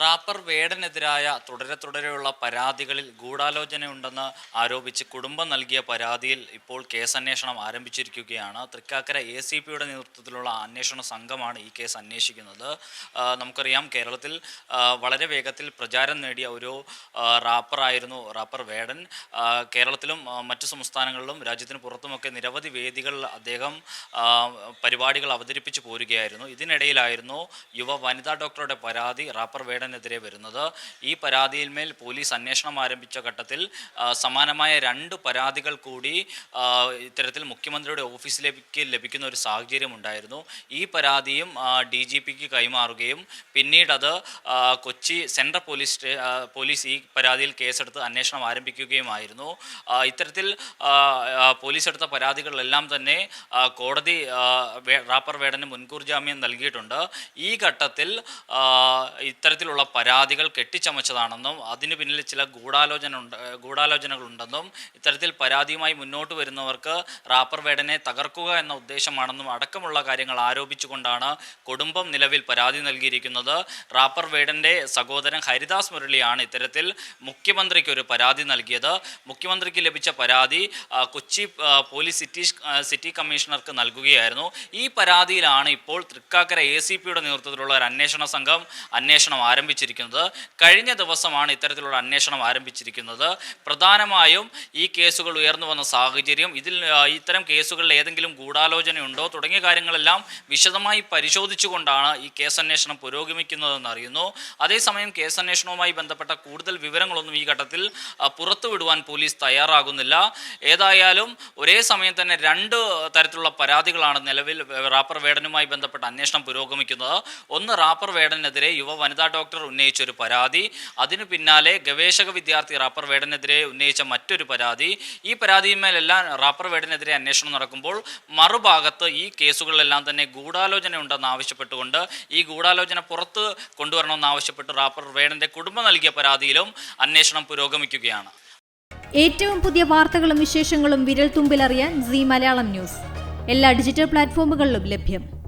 Wrapper വേടനെതിരായ തുടരെ തുടരെയുള്ള പരാതികളിൽ ഗൂഢാലോചനയുണ്ടെന്ന് ആരോപിച്ച് കുടുംബം നൽകിയ പരാതിയിൽ ഇപ്പോൾ കേസന്വേഷണം ആരംഭിച്ചിരിക്കുകയാണ്. തൃക്കാക്കര എ സി പിയുടെ നേതൃത്വത്തിലുള്ള അന്വേഷണ സംഘമാണ് ഈ കേസ് അന്വേഷിക്കുന്നത്. നമുക്കറിയാം കേരളത്തിൽ വളരെ വേഗത്തിൽ പ്രചാരം നേടിയ ഒരു റാപ്പറായിരുന്നു റാപ്പർ വേടൻ. കേരളത്തിലും മറ്റു സംസ്ഥാനങ്ങളിലും രാജ്യത്തിന് പുറത്തുമൊക്കെ നിരവധി വേദികളിൽ അദ്ദേഹം പരിപാടികൾ അവതരിപ്പിച്ചു പോരുകയായിരുന്നു. ഇതിനിടയിലായിരുന്നു യുവ വനിതാ ഡോക്ടറുടെ പരാതി റാപ്പർ വേടനെതിരെ വരുന്നത്. ഈ പരാതിയിന്മേൽ പോലീസ് അന്വേഷണം ആരംഭിച്ച ഘട്ടത്തിൽ സമാനമായ രണ്ട് പരാതികൾ കൂടി ഇത്തരത്തിൽ മുഖ്യമന്ത്രിയുടെ ഓഫീസിലേക്ക് ലഭിക്കുന്ന ഒരു സാഹചര്യം ഉണ്ടായിരുന്നു. ഈ പരാതിയും ഡി ജി പിക്ക് കൈമാറുകയും പിന്നീട് അത് കൊച്ചി സെൻട്രൽ പോലീസ് പോലീസ് ഈ പരാതിയിൽ കേസെടുത്ത് അന്വേഷണം ആരംഭിക്കുകയുമായിരുന്നു. ഇത്തരത്തിൽ പോലീസ് എടുത്ത പരാതികളിലെല്ലാം തന്നെ കോടതി റാപ്പർ വേടന് മുൻകൂർ ജാമ്യം നൽകിയിട്ടുണ്ട്. ഈ ഘട്ടത്തിൽ ആ, ഇത്തരത്തിലുള്ള പരാതികൾ കെട്ടിച്ചമച്ചതാണെന്നും അതിന് പിന്നിൽ ചില ഗൂഢാലോചന ഉണ്ട് ഗൂഢാലോചനകളുണ്ടെന്നും ഇത്തരത്തിൽ പരാതിയുമായി മുന്നോട്ട് വരുന്നവർക്ക് റാപ്പർ വേടനെ തകർക്കുക എന്ന ഉദ്ദേശമാണെന്നും അടക്കമുള്ള കാര്യങ്ങൾ ആരോപിച്ചുകൊണ്ടാണ് കുടുംബം നിലവിൽ പരാതി നൽകിയിരിക്കുന്നത്. റാപ്പർ വേടന്റെ സഹോദരൻ ഹരിദാസ് മുരളിയാണ് ഇത്തരത്തിൽ മുഖ്യമന്ത്രിക്ക് ഒരു പരാതി നൽകിയത്. മുഖ്യമന്ത്രിക്ക് ലഭിച്ച പരാതി കൊച്ചി പോലീസ് സിറ്റി സിറ്റി കമ്മീഷണർക്ക് നൽകുകയായിരുന്നു. ഈ പരാതിയിലാണ് ഇപ്പോൾ തൃക്കാക്കര എ സി പിയുടെ നേതൃത്വത്തിലുള്ള ഒരു അന്വേഷണ സംഘം അന്വേഷണം ആരംഭിച്ചിരിക്കുന്നത്. കഴിഞ്ഞ ദിവസമാണ് ഇത്തരത്തിലുള്ള അന്വേഷണം ആരംഭിച്ചിരിക്കുന്നത്. പ്രധാനമായും ഈ കേസുകൾ ഉയർന്നു വന്ന സാഹചര്യം ഇതിൽ ഇത്തരം കേസുകളിൽ ഏതെങ്കിലും ഗൂഢാലോചനയുണ്ടോ? തുടങ്ങിയ കാര്യങ്ങളെല്ലാം വിശദമായി പരിശോധിച്ചുകൊണ്ടാണ് ഈ കേസന്വേഷണം പുരോഗമിക്കുന്നതെന്ന് അറിയുന്നു. അതേസമയം കേസന്വേഷണവുമായി ബന്ധപ്പെട്ട കൂടുതൽ വിവരങ്ങളൊന്നും ഈ ഘട്ടത്തിൽ പുറത്തുവിടുവാൻ പോലീസ് തയ്യാറാകുന്നില്ല. ഏതായാലും ഒരേ സമയം തന്നെ രണ്ട് തരത്തിലുള്ള പരാതികളാണ് നിലവിൽ റാപ്പർ വേടനുമായി ബന്ധപ്പെട്ട അന്വേഷണം പുരോഗമിക്കുന്നത്. ഒന്ന് റാപ്പർ വേടനെതിരെ യുവ വനിതാ ഡോക്ടർ ഉന്നയിച്ച ഒരു പരാതി. അതിനു പിന്നാലെ ഗവേഷക വിദ്യാർത്ഥി റാപ്പർ വേടനെതിരെ ഉന്നയിച്ച മറ്റൊരു പരാതി. ഈ പരാതിയുമേലെല്ലാം റാപ്പർ വേടനെതിരെ അന്വേഷണം നടക്കുമ്പോൾ മറുഭാഗത്ത് ഈ കേസുകളിലെല്ലാം തന്നെ ഗൂഢാലോചന ഉണ്ടെന്ന് ആവശ്യപ്പെട്ടുകൊണ്ട് ഈ ഗൂഢാലോചന പുറത്ത് കൊണ്ടുവരണമെന്ന് ആവശ്യപ്പെട്ട് റാപ്പർ വേടന്റെ കുടുംബം നൽകിയ പരാതിയിലും അന്വേഷണം പുരോഗമിക്കുകയാണ്. ഏറ്റവും പുതിയ വാർത്തകളും വിശേഷങ്ങളും വിരൽ തുമ്പിലറിയാൻ സി മലയാളം ന്യൂസ്. എല്ലാ ഡിജിറ്റൽ പ്ലാറ്റ്ഫോമുകളിലും ലഭ്യം.